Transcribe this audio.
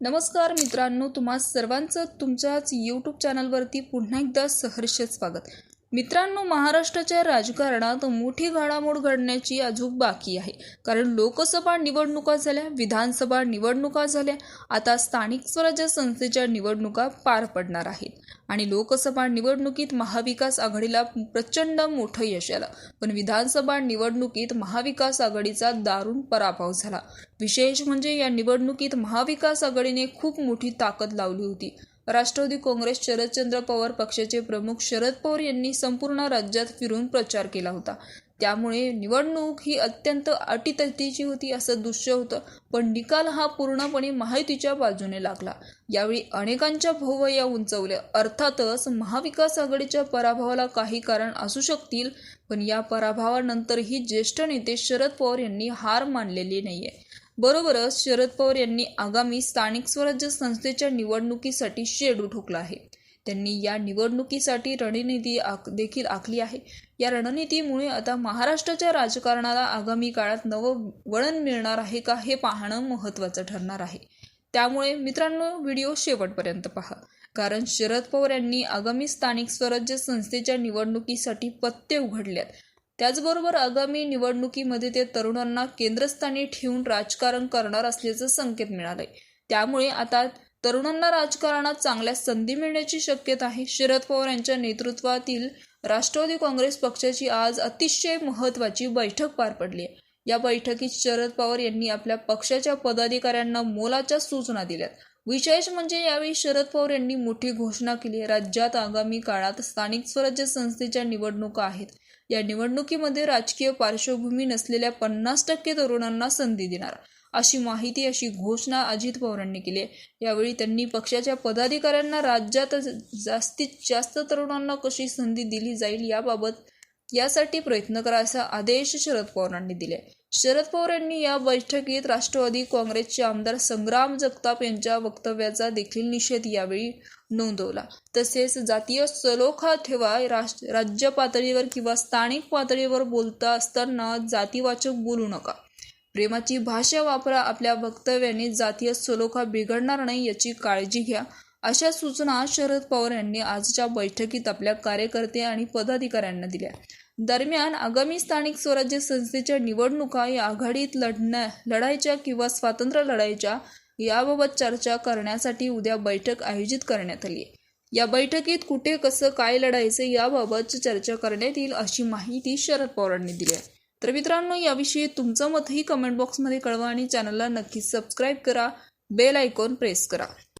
नमस्कार मित्रांनो तुम्हा सर्वांचं तुमच्याच यूट्यूब चॅनलवरती पुन्हा एकदा सहर्ष स्वागत. मित्रांनो महाराष्ट्राच्या राजकारणात मोठी घडामोड घडण्याची अजून बाकी आहे. कारण लोकसभा निवडणुका झाल्या विधानसभा निवडणुका झाल्या आता स्थानिक स्वराज्य संस्थेच्या निवडणुका पार पडणार आहेत. आणि लोकसभा निवडणुकीत महाविकास आघाडीला प्रचंड मोठं यश आलं. पण विधानसभा निवडणुकीत महाविकास आघाडीचा दारुण पराभव झाला. विशेष म्हणजे या निवडणुकीत महाविकास आघाडीने खूप मोठी ताकद लावली होती. राष्ट्रवादी काँग्रेस शरदचंद्र पवार पक्षाचे प्रमुख शरद पवार यांनी संपूर्ण राज्यात फिरून प्रचार केला होता. त्यामुळे निवडणूक ही अत्यंत अटीतटीची होती असं दृश्य होतं. पण निकाल हा पूर्णपणे महायुतीच्या बाजूने लागला. यावेळी अनेकांच्या भोवया उंचवल्या. अर्थातच महाविकास आघाडीच्या पराभवाला काही कारण असू शकतील पण या पराभवानंतरही ज्येष्ठ नेते शरद पवार यांनी हार मानलेली नाहीये. बरोबरच शरद पवार यांनी आगामी स्थानिक स्वराज्य संस्थेच्या निवडणुकीसाठी शेडू ठोकला आहे. त्यांनी या निवडणुकीसाठी रणनीती आख देखील आखली आहे. या रणनीतीमुळे आता महाराष्ट्राच्या राजकारणाला आगामी काळात नवं वळण मिळणार आहे का हे पाहणं महत्त्वाचं ठरणार आहे. त्यामुळे मित्रांनो व्हिडिओ शेवटपर्यंत पहा. कारण शरद पवार यांनी आगामी स्थानिक स्वराज्य संस्थेच्या निवडणुकीसाठी पत्ते उघडल्यात. त्याचबरोबर आगामी निवडणुकीमध्ये ते तरुणांना केंद्रस्थानी ठेवून राजकारण करणार असल्याचं संकेत मिळालंय. त्यामुळे आता तरुणांना राजकारणात चांगल्या संधी मिळण्याची शक्यता आहे. शरद पवार यांच्या नेतृत्वातील राष्ट्रवादी काँग्रेस पक्षाची आज अतिशय महत्त्वाची बैठक पार पडली आहे. या बैठकीत शरद पवार यांनी आपल्या पक्षाच्या पदाधिकाऱ्यांना मोलाच्या सूचना दिल्यात. विशेष म्हणजे यावेळी शरद पवार यांनी मोठी घोषणा केली आहे. राज्यात आगामी काळात स्थानिक स्वराज्य संस्थेच्या निवडणुका आहेत. या निवडणुकीमध्ये राजकीय पार्श्वभूमी नसलेल्या पन्नास टक्के तरुणांना संधी देणार. अशी माहिती अशी घोषणा अजित पवारांनी केली आहे. यावेळी त्यांनी पक्षाच्या पदाधिकाऱ्यांना राज्यात जास्तीत जास्त तरुणांना कशी संधी दिली जाईल याबाबत यासाठी प्रयत्न करा असा आदेश शरद पवारांनी दिले शरद पवार यांनी या बैठकीत राष्ट्रवादी काँग्रेसचे आमदार संग्राम जगताप यांच्या वक्तव्याचा देखील निषेध यावेळी नोंदवला. तसेच जातीय सलोखा ठेवा राज्य पातळीवर किंवा स्थानिक पातळीवर बोलता असताना जातीवाचक बोलू नका. प्रेमाची भाषा वापरा आपल्या वक्तव्याने जातीय सलोखा बिघडणार नाही याची काळजी घ्या. अशा सूचना शरद पवार यांनी आजच्या बैठकीत आपल्या कार्यकर्ते आणि पदाधिकाऱ्यांना दिल्या. दरम्यान आगामी स्थानिक स्वराज्य संस्थेच्या निवडणुका या आघाडीत लढण्या लढायच्या किंवा स्वातंत्र्य लढायच्या याबाबत चर्चा करण्यासाठी उद्या बैठक आयोजित करण्यात आली आहे. या बैठकीत कुठे कसं काय लढायचं याबाबत चर्चा करण्यात येईल अशी माहिती शरद पवारांनी दिली आहे. तर मित्रांनो याविषयी तुमचं मतही कमेंट बॉक्समध्ये कळवा आणि चॅनलला नक्की सबस्क्राईब करा. बेल आयकॉन प्रेस करा.